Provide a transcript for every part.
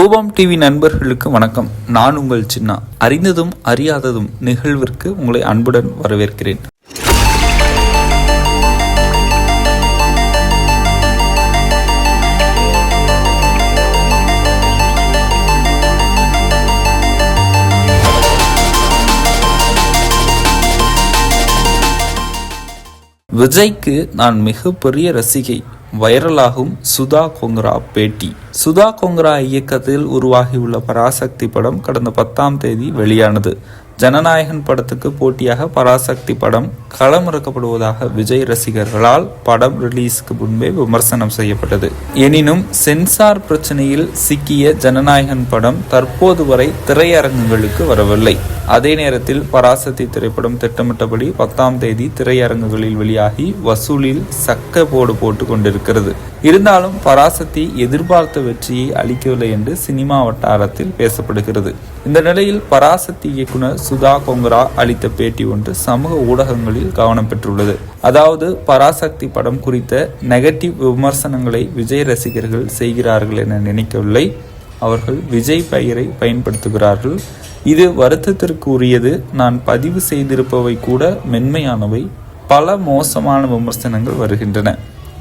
ரூபம் டிவி நண்பர்களுக்கு வணக்கம். நான் உங்கள் சின்னா. அறிந்ததும் அறியாததும் நிகழ்விற்கு உங்களை அன்புடன் வரவேற்கிறேன். விஜய்க்கு நான் மிகப்பெரிய ரசிகை. வைரலாகும் சுதா கொங்கரா பேட்டி. சுதா கொங்கரா இயக்கத்தில் உருவாகியுள்ள பராசக்தி படம் கடந்த பத்தாம் தேதி வெளியானது. ஜனநாயகன் படத்துக்கு போட்டியாக பராசக்தி படம் களமிறக்கப்படுவதாக விஜய் ரசிகர்களால் படம் ரிலீஸ்க்கு முன்பே விமர்சனம் செய்யப்பட்டது. எனினும் சென்சார் பிரச்சனையில் சிக்கிய ஜனநாயகன் படம் தற்போது வரை திரையரங்குகளுக்கு வரவில்லை. அதே நேரத்தில் பராசக்தி திரைப்படம் திட்டமிட்டபடி பத்தாம் தேதி திரையரங்குகளில் வெளியாகி வசூலில் சக்க போடு போட்டு கொண்டிருக்கிறது. இருந்தாலும் பராசக்தி எதிர்பார்த்த வெற்றியை அளிக்கவில்லை என்று சினிமா வட்டாரத்தில் பேசப்படுகிறது. இந்த நிலையில் பராசக்தி இயக்குனர் சுதா கொங்கரா அளித்த பேட்டி ஒன்று சமூக ஊடகங்களில் கவனம் பெற்றுள்ளது. அதாவது பராசக்தி படம் குறித்த நெகட்டிவ் விமர்சனங்களை விஜய் ரசிகர்கள் செய்கிறார்கள் என நினைக்கவில்லை. அவர்கள் விஜய் பெயரை பயன்படுத்துகிறார்கள். இது வருத்தத்திற்கு உரியது நான் பதிவு செய்திருப்பவை கூட மென்மையானவை. பல மோசமான விமர்சனங்கள் வருகின்றன.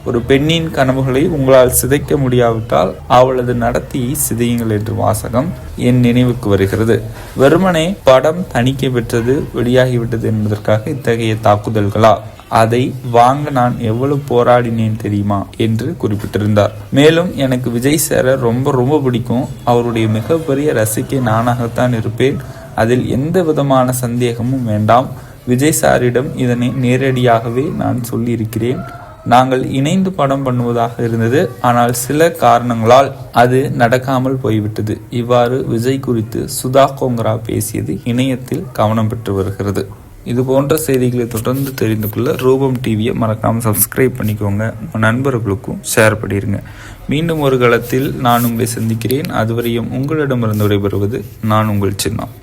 ஒரு பெண்ணின் கனவுகளை உங்களால் சிதைக்க முடியாவிட்டால் அவளது நடத்தியை சிதையுங்கள் என்று வாசகம் என் நினைவுக்கு வருகிறது. வெறுமனே படம் தணிக்கை பெற்றது வெளியாகிவிட்டது என்பதற்காக இத்தகைய தாக்குதல்களா? அதை வாங்க நான் எவ்வளவு போராடினேன் தெரியுமா? என்று குறிப்பிட்டிருந்தார். மேலும் எனக்கு விஜய் சாரை ரொம்ப ரொம்ப பிடிக்கும். அவருடைய மிகப்பெரிய ரசிகை நானாகத்தான் இருப்பேன். அதில் எந்த விதமான சந்தேகமும் வேண்டாம். விஜய் சாரிடம் இதனை நேரடியாகவே நான் சொல்லியிருக்கிறேன். நாங்கள் இணைந்து படம் பண்ணுவதாக இருந்தது. ஆனால் சில காரணங்களால் அது நடக்காமல் போய்விட்டது. இவ்வாறு விஜய் குறித்து சுதா கோங்கரா பேசியது இணையத்தில் கவனம் பெற்று வருகிறது. இது போன்ற செய்திகளை தொடர்ந்து தெரிந்து கொள்ள ரூபம் டிவியை மறக்காமல் சப்ஸ்கிரைப் பண்ணிக்கோங்க. உங்கள் நண்பர்களுக்கும் ஷேர் பண்ணிடுங்க மீண்டும் ஒரு காலத்தில் நான் உங்களை சந்திக்கிறேன். அதுவரையும் உங்களிடமிருந்து விடைபெறுவது நான் உங்கள் சின்னம்.